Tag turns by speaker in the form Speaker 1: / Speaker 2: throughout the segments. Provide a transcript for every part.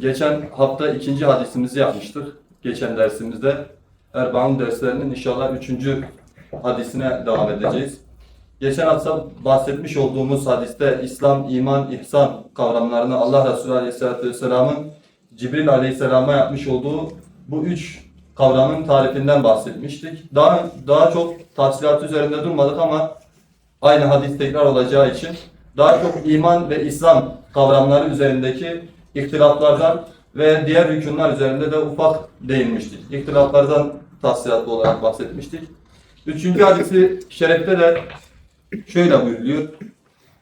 Speaker 1: Geçen hafta ikinci hadisimizi yapmıştık. Geçen dersimizde Erbaun derslerinin inşallah üçüncü hadisine devam edeceğiz. Geçen hafta bahsetmiş olduğumuz hadiste İslam, iman, ihsan kavramlarını Allah Resulü Aleyhisselatü Vesselam'ın Cibril Aleyhisselam'a yapmış olduğu bu üç kavramın tarifinden bahsetmiştik. Daha, daha çok tafsilat üzerinde durmadık ama aynı hadis tekrar olacağı için daha çok iman ve İslam kavramları üzerindeki ihtilaflardan ve diğer hükümler üzerinde de ufak değinmiştik. İhtilaflardan tafsilatlı olarak bahsetmiştik. Üçüncü hadisi şerefte de şöyle buyuruluyor.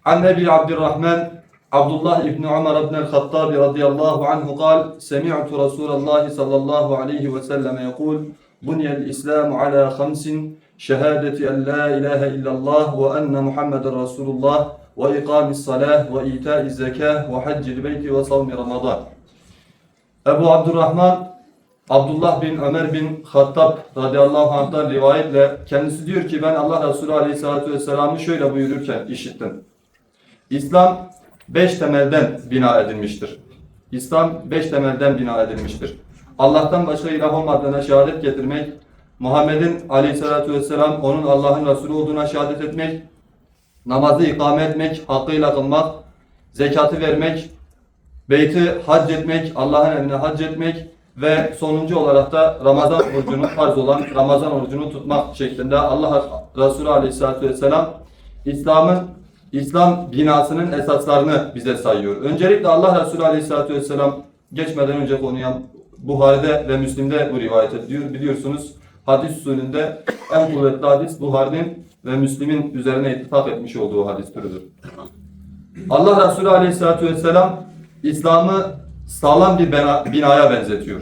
Speaker 1: An Ebi Abdurrahman Abdullah İbni Umar İbni el-Hattabi radıyallahu anhu kal Semi'tu Resulallah sallallahu aleyhi ve sellem yekul Bunyel İslamu ala khamsin şehadeti en la ilahe illallah ve enne Muhammeden Resulullah ve ikamis salah ve ita'iz zekah ve haccil beyti ve savmi Ramazan. Ebu Abdurrahman Abdullah bin Ömer bin Hattab radıyallahu anh'tan rivayetle kendisi diyor ki ben Allah Resulü aleyhissalatü vesselam'ı şöyle buyururken işittim. İslam beş temelden bina edilmiştir. İslam beş temelden bina edilmiştir. Allah'tan başka ilah olmadığına şehadet getirmek, Muhammed'in aleyhissalatü vesselam onun Allah'ın Resulü olduğuna şehadet etmek, namazı ikame etmek, hakkıyla kılmak, zekatı vermek, beyti hac etmek, Allah'ın emrine hac etmek ve sonuncu olarak da Ramazan orucunu farz olan Ramazan orucunu tutmak şeklinde Allah Resulü Aleyhisselatü Vesselam İslam'ın İslam binasının esaslarını bize sayıyor. Öncelikle Allah Resulü Aleyhisselatü Vesselam geçmeden önce konuya Buhari'de ve Müslim'de bu rivayet ediliyor. Biliyorsunuz hadis usulünde en kuvvetli hadis Buhari'nin ve Müslim'in üzerine ittifak etmiş olduğu hadis türüdür. Allah Resulü Aleyhisselatü Vesselam İslam'ı sağlam bir bina- binaya benzetiyor.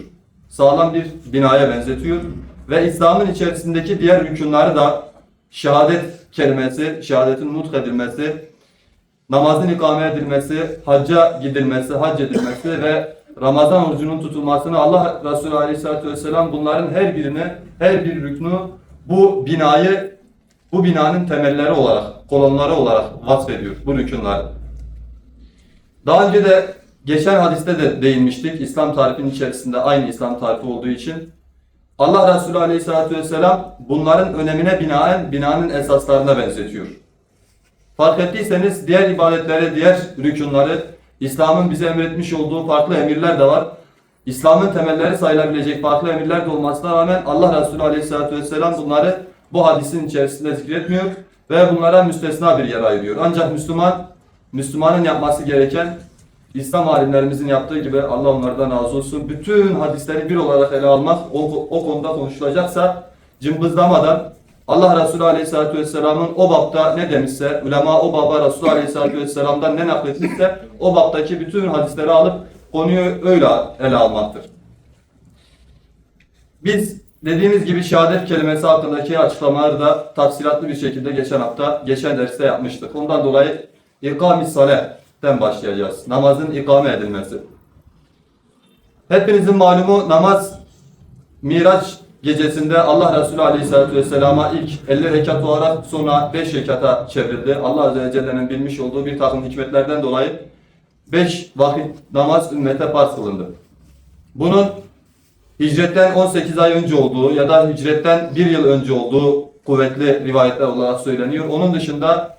Speaker 1: Sağlam bir binaya benzetiyor. Ve İslam'ın içerisindeki diğer rükunları da şehadet kelimesi, şehadetin nutk edilmesi, namazın ikame edilmesi, hacca gidilmesi, hac edilmesi ve Ramazan orucunun tutulmasını Allah Resulü Aleyhisselatü Vesselam bunların her birini, her bir rüknü bu binayı, bu binanın temelleri olarak, kolonları olarak vasfediyor bu rükünler. Daha önce de geçen hadiste de değinmiştik. İslam tarifinin içerisinde aynı İslam tarifi olduğu için. Allah Resulü Aleyhisselatü Vesselam bunların önemine binaen binanın esaslarına benzetiyor. Fark ettiyseniz diğer ibadetlere, diğer rükunları, İslam'ın bize emretmiş olduğu farklı emirler de var. İslam'ın temelleri sayılabilecek farklı emirler de olmasına rağmen Allah Resulü Aleyhisselatü Vesselam bunları bu hadisin içerisinde zikretmiyor ve bunlara müstesna bir yer ayırıyor. Ancak Müslüman, Müslümanın yapması gereken İslam alimlerimizin yaptığı gibi Allah onlardan razı olsun. Bütün hadisleri bir olarak ele almak, o, o konuda konuşulacaksa cımbızlamadan Allah Resulü Aleyhisselatü Vesselam'ın o bapta ne demişse, ulema o baba Resulü Aleyhisselatü Vesselam'dan ne nakletmişse o baptaki bütün hadisleri alıp konuyu öyle ele almaktır. Biz dediğimiz gibi şehadet kelimesi hakkındaki açıklamaları da tafsilatlı bir şekilde geçen hafta, geçen derste yapmıştık. Ondan dolayı ikam-i saleh'ten başlayacağız. Namazın ikame edilmesi. Hepinizin malumu namaz Miraç gecesinde Allah Resulü Aleyhisselatü Vesselam'a ilk 50 rekat olarak sonra 5 rekata çevrildi. Allah Azze ve Celle'nin bilmiş olduğu bir takım hikmetlerden dolayı 5 vakit namaz ümmete farz kılındı. Bunun hicretten 18 ay önce olduğu ya da hicretten bir yıl önce olduğu kuvvetli rivayetler olarak söyleniyor. Onun dışında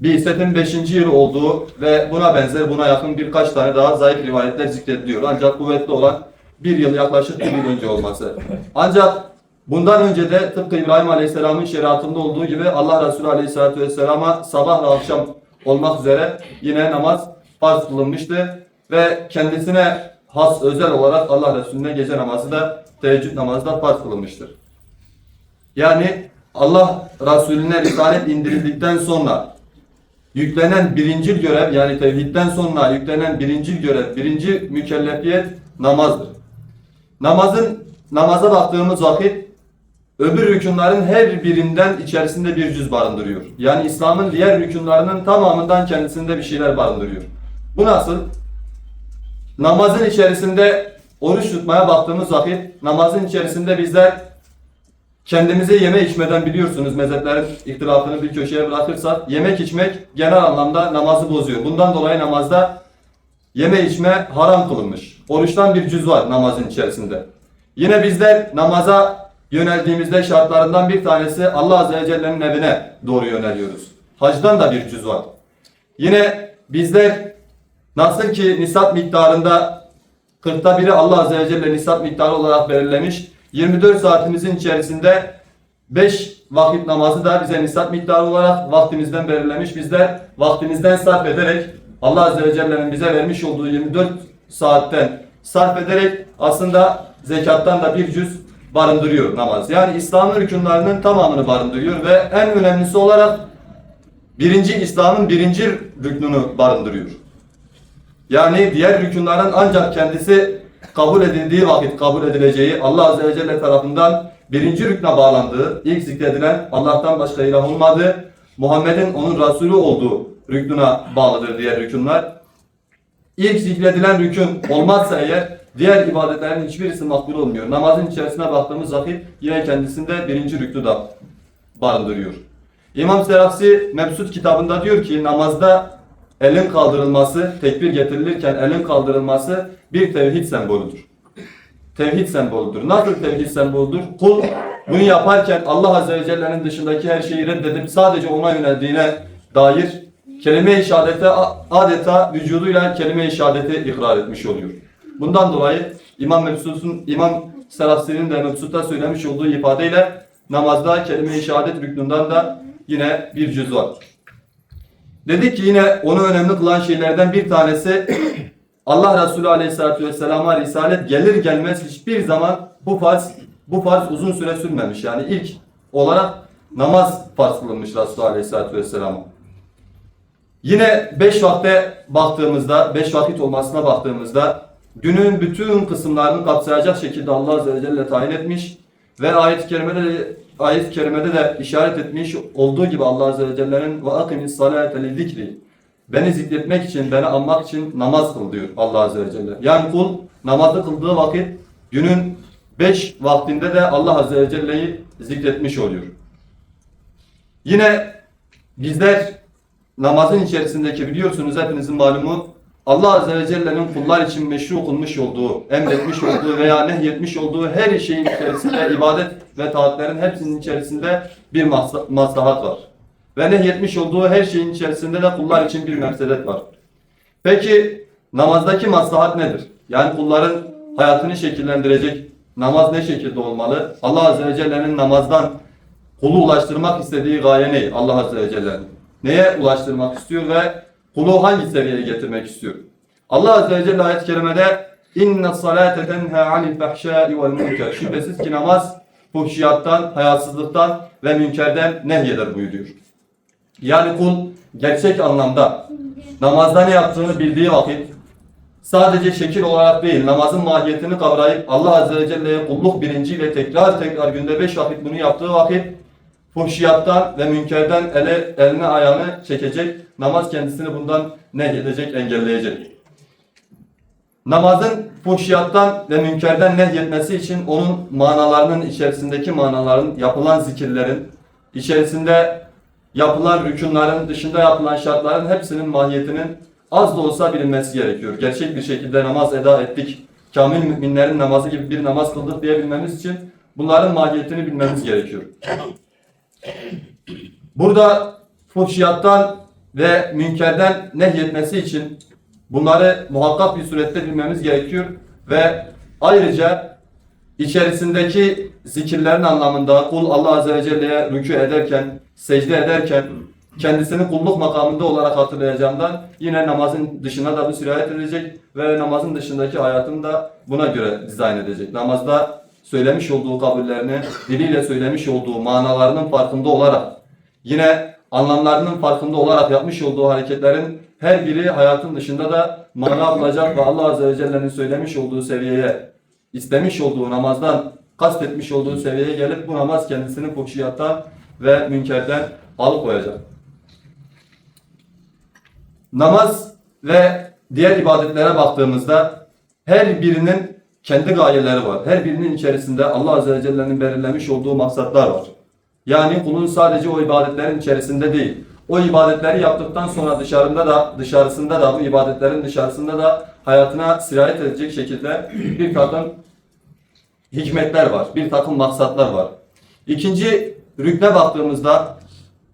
Speaker 1: Bi'setin 5. yılı olduğu ve buna benzer buna yakın birkaç tane daha zayıf rivayetler zikrediliyor. Ancak kuvvetli olan bir yıl yaklaşık bir yıl önce olması. Ancak bundan önce de tıpkı İbrahim Aleyhisselam'ın şeriatında olduğu gibi Allah Resulü Aleyhisselatü Vesselam'a sabah ve akşam olmak üzere yine namaz farz kılınmıştı. Ve kendisine has özel olarak Allah Resulüne gece namazı da teheccüd namazı da farz kılınmıştır. Yani Allah Resulüne risalet indirildikten sonra yüklenen birincil görev yani tevhidden sonra yüklenen birincil görev, birinci mükellefiyet namazdır. Namazın namaza baktığımız vakit öbür rükunların her birinden içerisinde bir cüz barındırıyor. Yani İslam'ın diğer rükunlarının tamamından kendisinde bir şeyler barındırıyor. Bu nasıl? Namazın içerisinde oruç tutmaya baktığımız vakit namazın içerisinde bizler kendimize yeme içmeden biliyorsunuz mezheplerin ihtilafını bir köşeye bırakırsak yemek içmek genel anlamda namazı bozuyor. Bundan dolayı namazda yeme içme haram kılınmış. oruçtan bir cüz var namazın içerisinde. Yine bizler namaza yöneldiğimizde şartlarından bir tanesi Allah Azze ve Celle'nin evine doğru yöneliyoruz. Hacdan da bir cüz var. Yine bizler nasıl ki nisap miktarında 40'ta biri Allah Azze ve Celle nisap miktarı olarak belirlemiş. 24 saatimizin içerisinde 5 vakit namazı da bize nisap miktarı olarak vaktimizden belirlemiş. Bizler vaktimizden sarf ederek Allah Azze ve Celle'nin bize vermiş olduğu 24 saatten sarf ederek aslında zekattan da bir cüz barındırıyor namaz. Yani İslam'ın rükunlarının tamamını barındırıyor ve en önemlisi olarak birinci İslam'ın birinci rüknünü barındırıyor. Yani diğer rükunların ancak kendisi kabul edildiği vakit kabul edileceği Allah Azze ve Celle tarafından birinci rükne bağlandığı, ilk zikredilen Allah'tan başka ilah olmadığı, Muhammed'in onun Resulü olduğu rüknüne bağlıdır diğer rükunlar. İlk zikredilen rükün olmazsa eğer diğer ibadetlerin hiçbirisi makbul olmuyor. Namazın içerisine baktığımız vakit yine kendisinde birinci rüknü de barındırıyor. İmam Serafsi Mebsut kitabında diyor ki namazda elin kaldırılması, tekbir getirilirken elin kaldırılması bir tevhid sembolüdür. Tevhid sembolüdür. Nasıl tevhid sembolüdür? Kul bunu yaparken Allah Azze ve Celle'nin dışındaki her şeyi reddedip sadece ona yöneldiğine dair kelime-i şehadete adeta vücuduyla kelime-i şehadeti ikrar etmiş oluyor. Bundan dolayı İmam Mebsut'un İmam Serafsi'nin de Mebsut'ta söylemiş olduğu ifadeyle namazda kelime-i şehadet rüknünden de yine bir cüz var. Dedik ki yine onu önemli kılan şeylerden bir tanesi Allah Resulü Aleyhisselatü Vesselam'a risalet gelir gelmez hiçbir zaman bu farz bu farz uzun süre sürmemiş. Yani ilk olarak namaz farz kılınmış Resulü Aleyhisselatü Vesselam'a. Yine beş vakte baktığımızda, beş vakit olmasına baktığımızda günün bütün kısımlarını kapsayacak şekilde Allah Azze ve Celle tayin etmiş ve ayet-i kerimede de, ayet-i kerimede de işaret etmiş olduğu gibi Allah Azze ve Celle'nin ve akimis salate beni zikretmek için, beni anmak için namaz kıl diyor Allah Azze ve Celle. Yani kul namazı kıldığı vakit günün beş vaktinde de Allah Azze ve Celle'yi zikretmiş oluyor. Yine bizler namazın içerisindeki biliyorsunuz hepinizin malumu Allah Azze ve Celle'nin kullar için meşru kılmış olduğu, emretmiş olduğu veya nehyetmiş olduğu her şeyin içerisinde ibadet ve taatlerin hepsinin içerisinde bir masla- maslahat var. Ve nehyetmiş olduğu her şeyin içerisinde de kullar için bir mefsedet var. Peki namazdaki maslahat nedir? Yani kulların hayatını şekillendirecek namaz ne şekilde olmalı? Allah Azze ve Celle'nin namazdan kulu ulaştırmak istediği gaye ne? Allah Azze ve Celle'nin. Neye ulaştırmak istiyor ve kulu hangi seviyeye getirmek istiyor? Allah Azze ve Celle ayet-i kerimede inne salate tenha anil fahşai vel münker. Şüphesiz ki namaz fuhşiyattan, hayasızlıktan ve münkerden nehyeder buyuruyor. Yani kul gerçek anlamda namazda ne yaptığını bildiği vakit sadece şekil olarak değil namazın mahiyetini kavrayıp Allah Azze ve Celle'ye kulluk bilinciyle tekrar tekrar günde beş vakit bunu yaptığı vakit fuhşiyattan ve münkerden ele, eline ayağını çekecek. Namaz kendisini bundan nehyedecek, engelleyecek. Namazın fuhşiyattan ve münkerden nehyetmesi için onun manalarının içerisindeki manaların, yapılan zikirlerin, içerisinde yapılan rükunların, dışında yapılan şartların hepsinin mahiyetinin az da olsa bilinmesi gerekiyor. Gerçek bir şekilde namaz eda ettik, kamil müminlerin namazı gibi bir namaz kıldık diyebilmemiz için bunların mahiyetini bilmemiz gerekiyor. Burada fuhşiyattan ve münkerden nehyetmesi için bunları muhakkak bir surette bilmemiz gerekiyor ve ayrıca içerisindeki zikirlerin anlamında kul Allah Azze ve Celle'ye rükû ederken, secde ederken kendisini kulluk makamında olarak hatırlayacağından yine namazın dışına da bu sirayet edecek ve namazın dışındaki hayatını da buna göre dizayn edecek. Namazda söylemiş olduğu kabullerini, diliyle söylemiş olduğu manalarının farkında olarak yine anlamlarının farkında olarak yapmış olduğu hareketlerin her biri hayatın dışında da mana bulacak ve Allah Azze ve Celle'nin söylemiş olduğu seviyeye, istemiş olduğu namazdan kastetmiş olduğu seviyeye gelip bu namaz kendisini fuhşiyattan ve münkerden alıkoyacak. Namaz ve diğer ibadetlere baktığımızda her birinin kendi gayeleri var. Her birinin içerisinde Allah Azze ve Celle'nin belirlemiş olduğu maksatlar var. Yani kulun sadece o ibadetlerin içerisinde değil, o ibadetleri yaptıktan sonra dışarında da dışarısında da bu ibadetlerin dışarısında da hayatına sirayet edecek şekilde bir takım hikmetler var, bir takım maksatlar var. İkinci rükne baktığımızda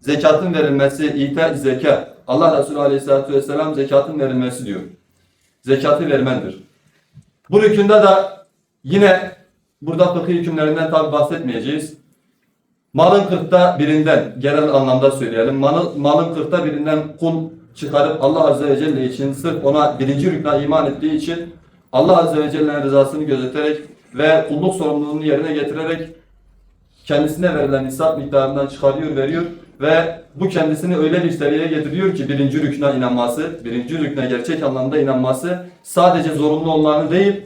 Speaker 1: zekatın verilmesi, ite zeka. Allah Resulü Aleyhisselatü Vesselam zekatın verilmesi diyor. Zekatı vermendir. Bu rükünde de yine burada fıkıh hükümlerinden tabi bahsetmeyeceğiz. Malın kırkta birinden, genel anlamda söyleyelim, malın, malın kırkta birinden kul çıkarıp Allah Azze ve Celle için sırf ona birinci rükna iman ettiği için Allah Azze ve Celle'nin rızasını gözeterek ve kulluk sorumluluğunu yerine getirerek kendisine verilen nisap miktarından çıkarıyor, veriyor ve bu kendisini öyle bir seviyeye getiriyor ki birinci rükna inanması, birinci rükne gerçek anlamda inanması sadece zorunlu olanları değil,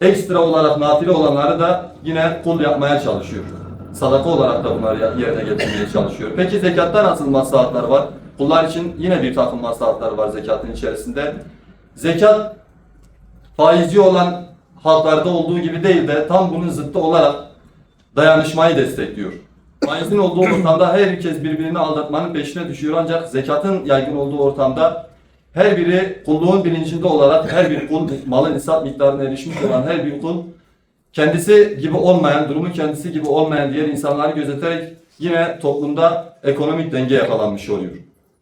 Speaker 1: ekstra olarak nafile olanları da yine kul yapmaya çalışıyor. Sadaka olarak da bunları yerine getirmeye çalışıyor. Peki zekatta nasıl maslahatlar var? Kullar için yine bir takım maslahatlar var zekatın içerisinde. Zekat faizci olan halklarda olduğu gibi değil de tam bunun zıttı olarak dayanışmayı destekliyor. Faizin olduğu ortamda herkes birbirini aldatmanın peşine düşüyor ancak zekatın yaygın olduğu ortamda her biri kulluğun bilincinde olarak her bir kul malın nisap miktarına erişmiş olan her bir kul kendisi gibi olmayan, durumu kendisi gibi olmayan diğer insanları gözeterek yine toplumda ekonomik denge yakalanmış oluyor.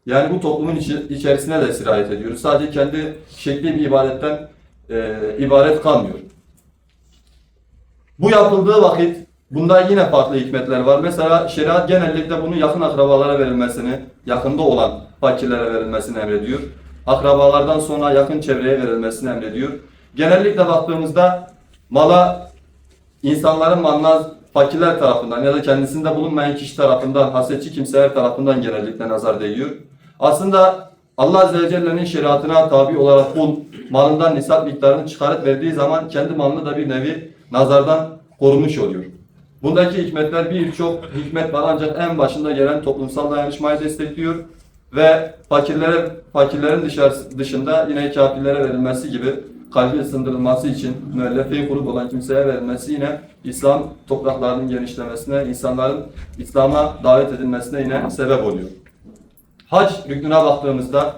Speaker 1: Yani bu toplumun içi- içerisine de sirayet ediyoruz. Sadece kendi şekli bir ibadetten e, ibaret kalmıyor. Bu yapıldığı vakit bunda yine farklı hikmetler var. Mesela şeriat genellikle bunu yakın akrabalara verilmesini, yakında olan fakirlere verilmesini emrediyor. Akrabalardan sonra yakın çevreye verilmesini emrediyor. Genellikle baktığımızda mala insanların malına fakirler tarafından ya da kendisinde bulunmayan kişi tarafından, hasetçi kimseler tarafından genellikle nazar değiyor. Aslında Allah Azze ve Celle'nin şeriatına tabi olarak kul malından nisap miktarını çıkarıp verdiği zaman kendi malını da bir nevi nazardan korumuş oluyor. Bundaki hikmetler birçok hikmet var ancak en başında gelen toplumsal dayanışmayı destekliyor ve fakirlere fakirlerin dışarısı, dışında yine kafirlere verilmesi gibi kalbi ısındırılması için müellefe kurup olan kimseye verilmesi yine İslam topraklarının genişlemesine, insanların İslam'a davet edilmesine yine sebep oluyor. Hac rüknüne baktığımızda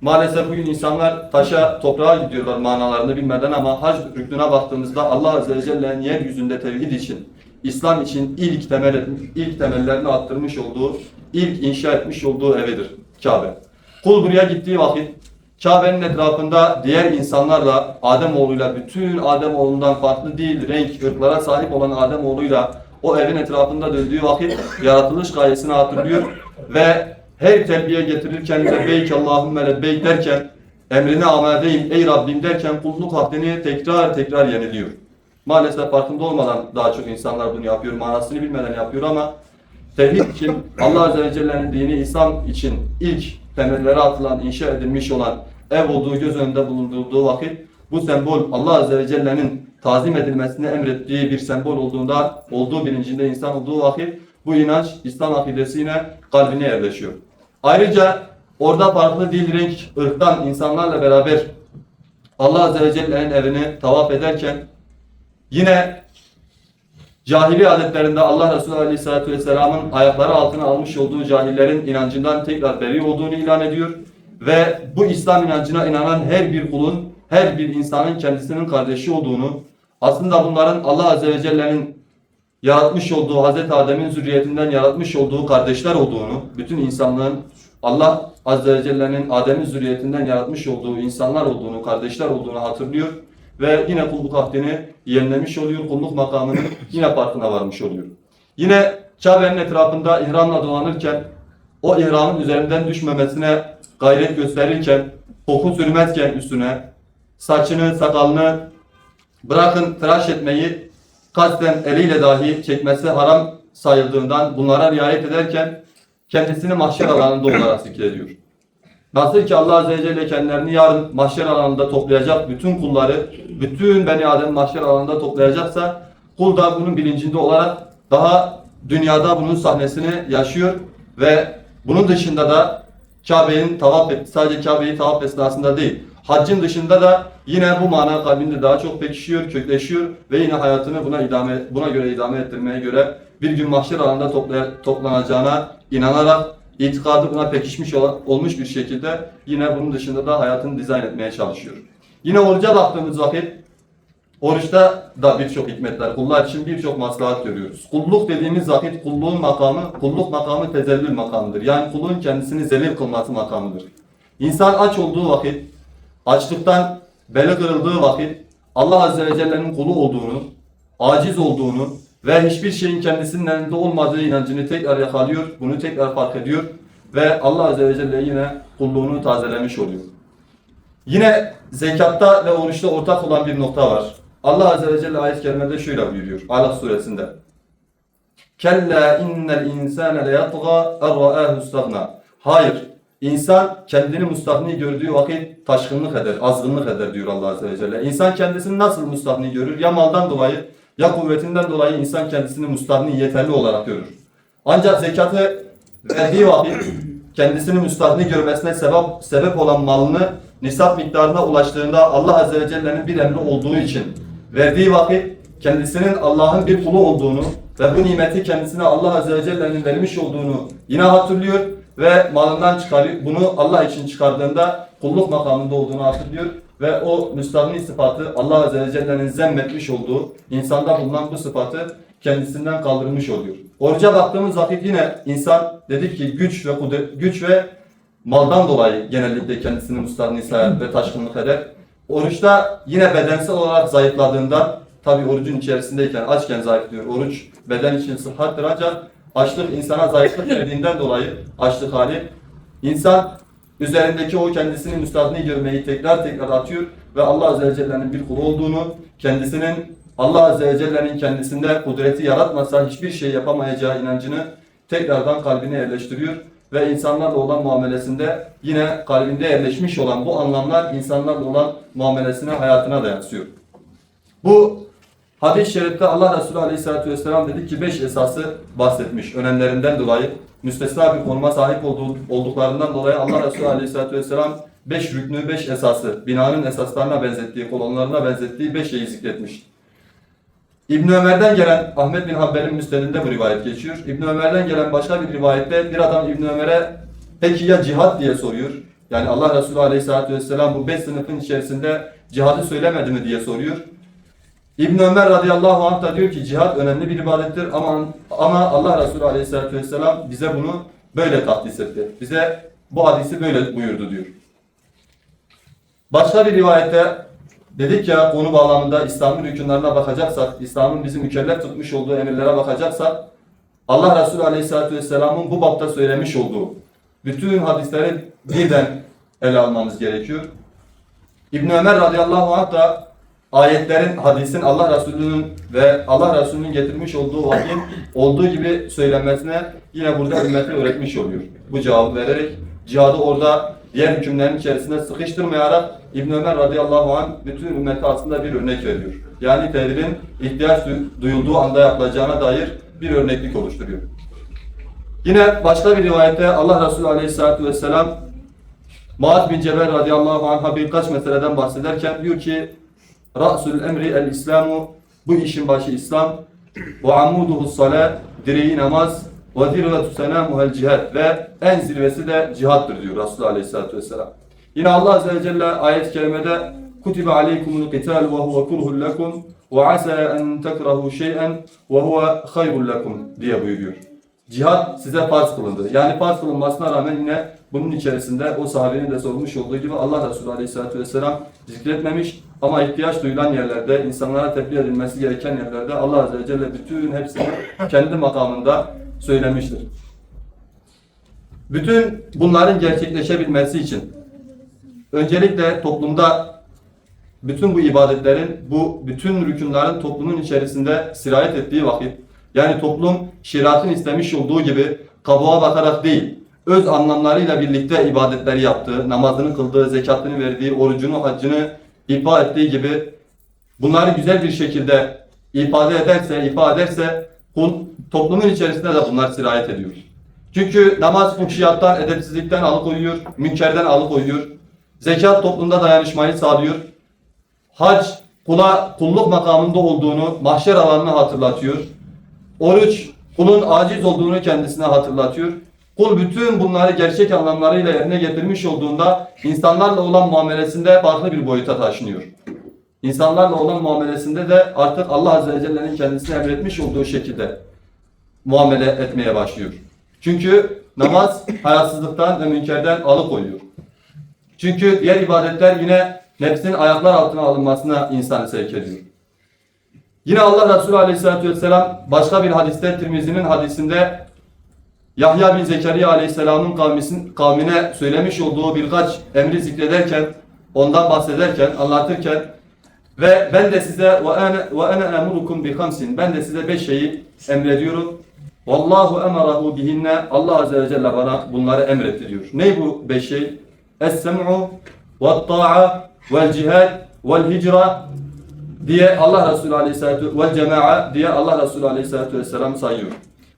Speaker 1: maalesef bugün insanlar taşa toprağa gidiyorlar manalarını bilmeden ama hac rüknüne baktığımızda Allah Azze ve Celle'nin yeryüzünde tevhid için, İslam için ilk temel ilk temellerini attırmış olduğu, ilk inşa etmiş olduğu evidir Kabe. Kul buraya gittiği vakit Kabe'nin etrafında diğer insanlarla Ademoğluyla bütün Ademoğlundan farklı değil renk, ırklara sahip olan Ademoğluyla o evin etrafında döndüğü vakit yaratılış gayesini hatırlıyor ve her telbiye getirirken lebbeyk Allahümme lebbeyk derken emrine amadeyim ey Rabbim derken kulluk haddini tekrar tekrar yeniliyor. Maalesef farkında olmadan daha çok insanlar bunu yapıyor, manasını bilmeden yapıyor ama tevhid için Allah Azze ve Celle'nin dini İslam için ilk temelleri atılan, inşa edilmiş olan ev olduğu göz önünde bulundurduğu vakit bu sembol Allah Azze ve Celle'nin tazim edilmesini emrettiği bir sembol olduğunda, olduğu bilincinde insan olduğu vakit bu inanç İslam akidesi yine kalbine yerleşiyor. Ayrıca orada farklı dil, renk, ırktan insanlarla beraber Allah Azze ve Celle'nin evini tavaf ederken yine cahili adetlerinde Allah Resulü Aleyhisselatü Vesselam'ın ayakları altına almış olduğu cahillerin inancından tekrar beri olduğunu ilan ediyor. Ve bu İslam inancına inanan her bir kulun, her bir insanın kendisinin kardeşi olduğunu, aslında bunların Allah Azze ve Celle'nin yaratmış olduğu, Hazreti Adem'in zürriyetinden yaratmış olduğu kardeşler olduğunu, bütün insanlığın Allah Azze ve Celle'nin Adem'in zürriyetinden yaratmış olduğu insanlar olduğunu, kardeşler olduğunu hatırlıyor ve yine kulluk ahdini yenilemiş oluyor, kulluk makamının yine farkına varmış oluyor. Yine Kabe'nin etrafında ihramla dolanırken o ihramın üzerinden düşmemesine gayret gösterirken, koku sürmezken üstüne, saçını, sakalını bırakın tıraş etmeyi kasten eliyle dahi çekmesi haram sayıldığından bunlara riayet ederken kendisini mahşer alanında olarak zikrediyor. Nasıl ki Allah Azze ve Celle kendilerini yarın mahşer alanında toplayacak bütün kulları, bütün Beni Adem mahşer alanında toplayacaksa kul da bunun bilincinde olarak daha dünyada bunun sahnesini yaşıyor ve bunun dışında da Kabe'nin tavaf sadece Kabe'yi tavaf esnasında değil, haccın dışında da yine bu mana kalbinde daha çok pekişiyor, kökleşiyor ve yine hayatını buna idame buna göre idame ettirmeye göre bir gün mahşer alanında toplaya- toplanacağına inanarak itikadı buna pekişmiş olan, olmuş bir şekilde yine bunun dışında da hayatını dizayn etmeye çalışıyor. Yine oruca baktığımız vakit Oruçta da birçok hikmetler, kullar için birçok maslahat görüyoruz. Kulluk dediğimiz vakit kulluğun makamı, kulluk makamı tezellül makamıdır. Yani kulun kendisini zelil kılması makamıdır. İnsan aç olduğu vakit, açlıktan beli kırıldığı vakit Allah Azze ve Celle'nin kulu olduğunu, aciz olduğunu ve hiçbir şeyin kendisinin elinde olmadığı inancını tekrar yakalıyor, bunu tekrar fark ediyor ve Allah Azze ve Celle yine kulluğunu tazelemiş oluyor. Yine zekatta ve oruçta ortak olan bir nokta var. Allah Azze ve Celle ayet-i kerimede şöyle buyuruyor Alak suresinde. Kella innel insane le yatga erra'ahu istagna. Hayır, insan kendini müstahni gördüğü vakit taşkınlık eder, azgınlık eder diyor Allah Azze ve Celle. İnsan kendisini nasıl müstahni görür? Ya maldan dolayı ya kuvvetinden dolayı insan kendisini müstahni yeterli olarak görür. Ancak zekatı verdiği vakit kendisini müstahni görmesine sebep, sebep olan malını nisap miktarına ulaştığında Allah Azze ve Celle'nin bir emri olduğu için verdiği vakit kendisinin Allah'ın bir kulu olduğunu ve bu nimeti kendisine Allah Azze ve Celle'nin vermiş olduğunu yine hatırlıyor ve malından çıkarıyor. Bunu Allah için çıkardığında kulluk makamında olduğunu hatırlıyor ve o müstahni sıfatı Allah Azze ve Celle'nin zemmetmiş olduğu insanda bulunan bu sıfatı kendisinden kaldırmış oluyor. Oruca baktığımız vakit yine insan dedik ki güç ve kudret, güç ve maldan dolayı genellikle kendisini müstahni sayar ve taşkınlık eder. Oruçta yine bedensel olarak zayıfladığından tabi orucun içerisindeyken açken zayıflıyor. Oruç beden için sıhhattır ancak açlık insana zayıflık verdiğinden dolayı açlık hali insan üzerindeki o kendisini müstahni görmeyi tekrar tekrar atıyor ve Allah Azze ve Celle'nin bir kulu olduğunu, kendisinin Allah Azze ve Celle'nin kendisinde kudreti yaratmasa hiçbir şey yapamayacağı inancını tekrardan kalbine yerleştiriyor ve insanlarla olan muamelesinde yine kalbinde yerleşmiş olan bu anlamlar insanlarla olan muamelesine, hayatına da yansıyor. Bu hadis-i şerifte Allah Resulü Aleyhisselatü Vesselam dedi ki beş esası bahsetmiş önemlerinden dolayı. Müstesna bir konuma sahip olduğu, olduklarından dolayı Allah Resulü Aleyhisselatü Vesselam beş rüknü, beş esası, binanın esaslarına benzettiği, kolonlarına benzettiği beş şeyi zikretmiş. İbn Ömer'den gelen Ahmet bin Hanbel'in müstedinde bu rivayet geçiyor. İbn Ömer'den gelen başka bir rivayette bir adam İbn Ömer'e peki ya cihat diye soruyor. Yani Allah Resulü Aleyhisselatü Vesselam bu beş sınıfın içerisinde cihadı söylemedi mi diye soruyor. İbn Ömer radıyallahu anh da diyor ki cihat önemli bir ibadettir ama ama Allah Resulü Aleyhisselatü Vesselam bize bunu böyle tahdis etti. Bize bu hadisi böyle buyurdu diyor. Başka bir rivayette dedik ya konu bağlamında İslam'ın hükümlerine bakacaksak, İslam'ın bizi mükellef tutmuş olduğu emirlere bakacaksak Allah Resulü Aleyhisselatü Vesselam'ın bu bapta söylemiş olduğu bütün hadisleri birden ele almamız gerekiyor. İbn Ömer radıyallahu anh da ayetlerin, hadisin Allah Resulü'nün ve Allah Resulü'nün getirmiş olduğu vahyin olduğu gibi söylenmesine yine burada ümmete öğretmiş oluyor. Bu cevabı vererek cihadı orada diğer hükümlerin içerisinde sıkıştırmayarak İbn Ömer radıyallahu anh bütün ümmete aslında bir örnek veriyor. Yani tedbirin ihtiyaç duy- duyulduğu anda yapılacağına dair bir örneklik oluşturuyor. Yine başka bir rivayette Allah Resulü aleyhissalatü vesselam Muaz bin Cebel radıyallahu anh'a birkaç meseleden bahsederken diyor ki Ra'sul emri el İslamu bu işin başı İslam ve amuduhu salat direği namaz ve zirvetu senamuhel cihad ve en zirvesi de cihattır diyor Resulullah Aleyhisselatü Vesselam. Yine Allah Azze ve Celle ayet-i kerimede kutibe aleykumul qital ve huve kurhul lekum ve asa en tekrahu şey'en ve huve hayrul lekum diye buyuruyor. Cihad size farz kılındı. Yani farz kılınmasına rağmen yine bunun içerisinde o sahabenin de sormuş olduğu gibi Allah Resulü Aleyhisselatü Vesselam zikretmemiş ama ihtiyaç duyulan yerlerde, insanlara tebliğ edilmesi gereken yerlerde Allah Azze ve Celle bütün hepsini kendi makamında söylemiştir. Bütün bunların gerçekleşebilmesi için öncelikle toplumda bütün bu ibadetlerin, bu bütün rükünlerin toplumun içerisinde sirayet ettiği vakit, yani toplum şeriatın istemiş olduğu gibi kabuğa bakarak değil, öz anlamlarıyla birlikte ibadetleri yaptığı, namazını kıldığı, zekatını verdiği, orucunu, haccını ifa ettiği gibi bunları güzel bir şekilde ifade ederse, ifade ederse kul toplumun içerisinde de bunlar sirayet ediyor. Çünkü namaz fuhşiyattan, edepsizlikten alıkoyuyor, münkerden alıkoyuyor. Zekat toplumda dayanışmayı sağlıyor. Hac kula kulluk makamında olduğunu, mahşer alanını hatırlatıyor. Oruç kulun aciz olduğunu kendisine hatırlatıyor. Kul bütün bunları gerçek anlamlarıyla yerine getirmiş olduğunda insanlarla olan muamelesinde farklı bir boyuta taşınıyor. İnsanlarla olan muamelesinde de artık Allah Azze ve Celle'nin kendisine emretmiş olduğu şekilde muamele etmeye başlıyor. Çünkü namaz hayasızlıktan ve münkerden alıkoyuyor. Çünkü diğer ibadetler yine nefsin ayaklar altına alınmasına insanı sevk ediyor. Yine Allah Resulü Aleyhisselatü Vesselam başka bir hadiste Tirmizi'nin hadisinde Yahya bin Zekeriya Aleyhisselam'ın kavmine söylemiş olduğu birkaç emri zikrederken, ondan bahsederken, anlatırken ve ben de size ve ana emurukum bi hamsin. Ben de size beş şeyi emrediyorum. Vallahu emarahu bihinne. Allah azze ve celle bana bunları emretti. Ne bu beş şey? Es-sem'u ve ta'a vel cihad vel hicra diye Allah Resulü Aleyhisselatü ve cema'a diye Allah Resulü Aleyhisselatü Vesselam sayıyor.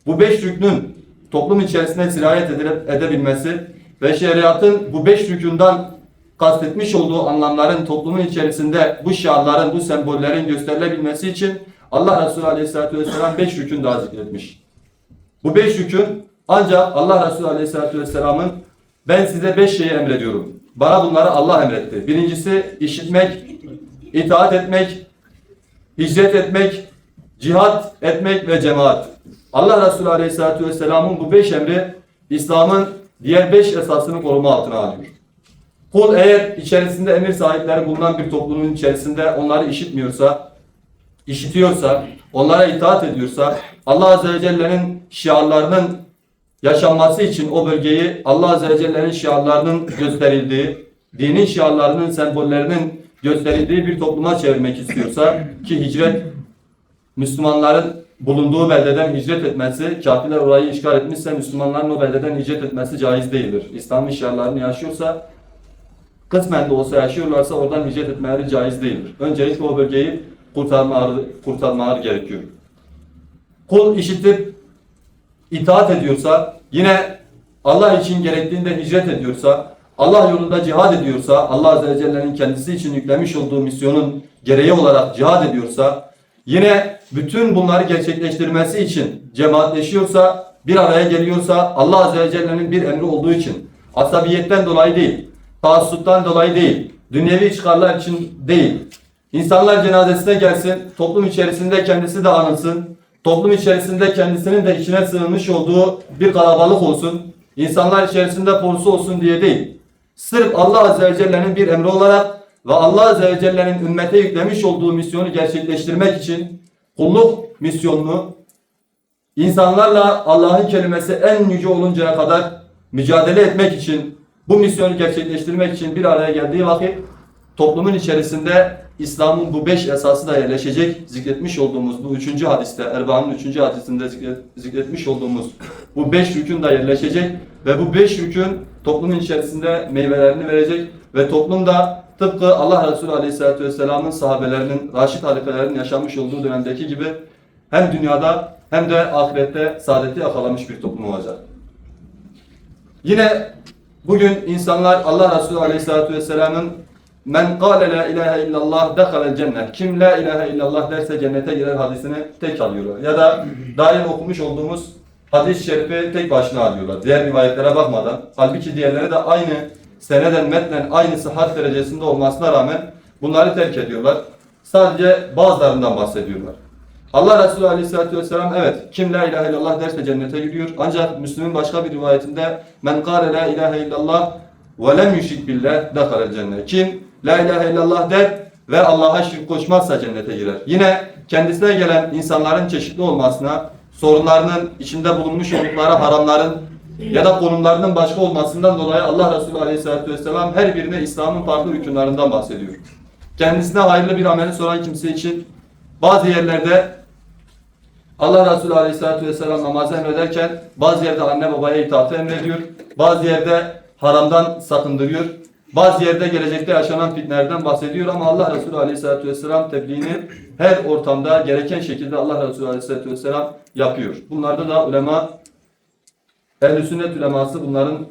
Speaker 1: Bu beş rüknün toplum içerisinde sirayet edilip edebilmesi ve şeriatın bu beş rükünden kastetmiş olduğu anlamların toplumun içerisinde bu şiarların, bu sembollerin gösterilebilmesi için Allah Resulü Aleyhisselatü Vesselam beş rükün daha zikretmiş. Bu beş rükün ancak Allah Resulü Aleyhisselatü Vesselam'ın ben size beş şeyi emrediyorum. Bana bunları Allah emretti. Birincisi işitmek, itaat etmek, hicret etmek, cihat etmek ve cemaat. Allah Resulü Aleyhisselatü Vesselam'ın bu beş emri İslam'ın diğer beş esasını koruma altına alıyor. Kul eğer içerisinde emir sahipleri bulunan bir toplumun içerisinde onları işitmiyorsa, işitiyorsa, onlara itaat ediyorsa, Allah Azze ve Celle'nin şiarlarının yaşanması için o bölgeyi Allah Azze ve Celle'nin şiarlarının gösterildiği, dinin şiarlarının, sembollerinin gösterildiği bir topluma çevirmek istiyorsa ki hicret Müslümanların bulunduğu beldeden hicret etmesi, kafirler orayı işgal etmişse Müslümanların o beldeden hicret etmesi caiz değildir. İslam'ın şiarlarını yaşıyorsa, kısmen de olsa yaşıyorlarsa oradan hicret etmeleri caiz değildir. Öncelikle o bölgeyi kurtarmaları, kurtarmaları gerekiyor. Kul işitip itaat ediyorsa, yine Allah için gerektiğinde hicret ediyorsa, Allah yolunda cihad ediyorsa, Allah Azze ve Celle'nin kendisi için yüklemiş olduğu misyonun gereği olarak cihad ediyorsa, yine bütün bunları gerçekleştirmesi için cemaatleşiyorsa, bir araya geliyorsa, Allah Azze ve Celle'nin bir emri olduğu için, asabiyetten dolayı değil, taassuptan dolayı değil, dünyevi çıkarlar için değil, İnsanlar cenazesine gelsin, toplum içerisinde kendisi de anılsın, toplum içerisinde kendisinin de içine sığınmış olduğu bir kalabalık olsun, insanlar içerisinde konusu olsun diye değil. Sırf Allah Azze ve Celle'nin bir emri olarak ve Allah Azze ve Celle'nin ümmete yüklemiş olduğu misyonu gerçekleştirmek için kulluk misyonunu insanlarla Allah'ın kelimesi en yüce oluncaya kadar mücadele etmek için bu misyonu gerçekleştirmek için bir araya geldiği vakit toplumun içerisinde İslam'ın bu beş esası da yerleşecek. Zikretmiş olduğumuz bu üçüncü hadiste, Erbaa'nın üçüncü hadisinde zikret, zikretmiş olduğumuz bu beş rükün de yerleşecek ve bu beş rükün toplumun içerisinde meyvelerini verecek ve toplumda tıpkı Allah Resulü Aleyhisselatü Vesselam'ın sahabelerinin, Raşid halifelerinin yaşamış olduğu dönemdeki gibi hem dünyada hem de ahirette saadeti yakalamış bir toplum olacak. Yine bugün insanlar Allah Resulü Aleyhisselatü Vesselam'ın Men kâle la ilahe illallah dehalel cennet. Kim la ilahe illallah derse cennete girer hadisini tek alıyorlar. Ya da dair okumuş olduğumuz hadis-i şerifi tek başına alıyorlar. Diğer rivayetlere bakmadan. Halbuki diğerleri de aynı seneden metnen aynı sıhhat derecesinde olmasına rağmen bunları terk ediyorlar. Sadece bazılarından bahsediyorlar. Allah Resulü Aleyhisselatü Vesselam evet kim la ilahe illallah derse cennete giriyor. Ancak Müslüm'ün başka bir rivayetinde men kâle la ilahe illallah ve lem yüşrik billah dehalel cennet. Kim la ilahe illallah der ve Allah'a şirk koşmazsa cennete girer. Yine kendisine gelen insanların çeşitli olmasına, sorunlarının içinde bulunmuş oldukları haramların ya da konumlarının başka olmasından dolayı Allah Resulü Aleyhisselatü Vesselam her birine İslam'ın farklı hükümlerinden bahsediyor. Kendisine hayırlı bir ameli soran kimse için bazı yerlerde Allah Resulü Aleyhisselatü Vesselam namazı emrederken bazı yerde anne babaya itaatı emrediyor. Bazı yerde haramdan sakındırıyor. Bazı yerde gelecekte yaşanan fitnelerden bahsediyor ama Allah Resulü Aleyhisselatü Vesselam tebliğini her ortamda gereken şekilde Allah Resulü Aleyhisselatü Vesselam yapıyor. Bunlarda da ulema, ehl sünnet uleması bunların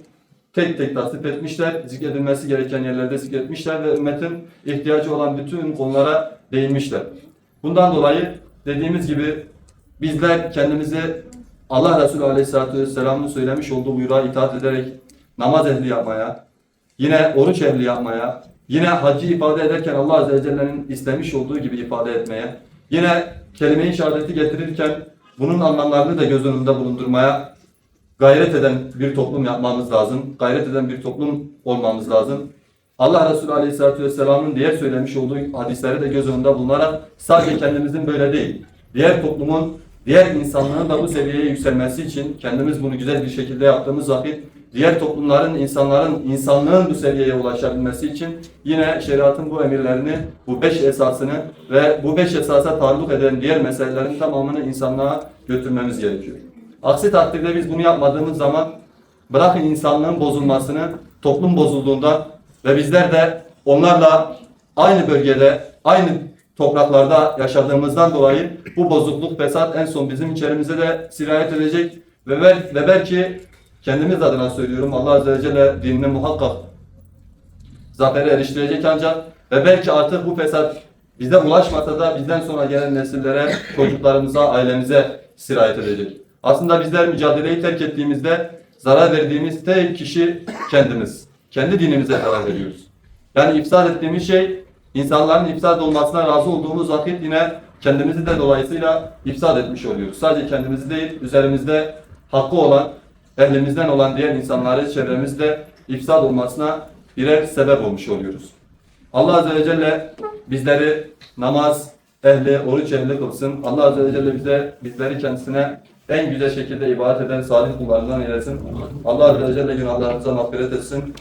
Speaker 1: tek tek tasdip etmişler. Zikredilmesi gereken yerlerde zikretmişler ve ümmetin ihtiyacı olan bütün konulara değinmişler. Bundan dolayı dediğimiz gibi bizler kendimizi Allah Resulü Aleyhisselatü Vesselam'ın söylemiş olduğu buyruğa itaat ederek namaz ehli yapmaya, yine oruç ehli yapmaya, yine haccı ifade ederken Allah Azze ve Celle'nin istemiş olduğu gibi ifade etmeye, yine kelime-i şehadeti getirirken bunun anlamlarını da göz önünde bulundurmaya gayret eden bir toplum yapmamız lazım. Gayret eden bir toplum olmamız lazım. Allah Resulü Aleyhisselatü Vesselam'ın diğer söylemiş olduğu hadisleri de göz önünde bulunarak sadece kendimizin böyle değil, diğer toplumun, diğer insanlığın da bu seviyeye yükselmesi için kendimiz bunu güzel bir şekilde yaptığımız vakit diğer toplumların, insanların, insanlığın bu seviyeye ulaşabilmesi için yine şeriatın bu emirlerini, bu beş esasını ve bu beş esasa taalluk eden diğer meselelerin tamamını insanlığa götürmemiz gerekiyor. Aksi takdirde biz bunu yapmadığımız zaman bırakın insanlığın bozulmasını, toplum bozulduğunda ve bizler de onlarla aynı bölgede, aynı topraklarda yaşadığımızdan dolayı bu bozukluk, fesat en son bizim içerimize de sirayet edecek ve, bel- ve belki kendimiz adına söylüyorum Allah Azze ve Celle dinini muhakkak zafere eriştirecek ancak ve belki artık bu fesat bize ulaşmasa da bizden sonra gelen nesillere, çocuklarımıza, ailemize sirayet edecek. Aslında bizler mücadeleyi terk ettiğimizde zarar verdiğimiz tek kişi kendimiz. Kendi dinimize zarar veriyoruz. Yani ifsad ettiğimiz şey insanların ifsad olmasına razı olduğumuz vakit yine kendimizi de dolayısıyla ifsad etmiş oluyoruz. Sadece kendimizi değil, üzerimizde hakkı olan, ehlimizden olan diğer insanları çevremizde ifsad olmasına birer sebep olmuş oluyoruz. Allah Azze ve Celle bizleri namaz ehli, oruç ehli kılsın. Allah Azze ve Celle bize, bizleri kendisine en güzel şekilde ibadet eden salih kullarından eylesin. Allah Azze ve Celle günahlarımıza mağfiret etsin.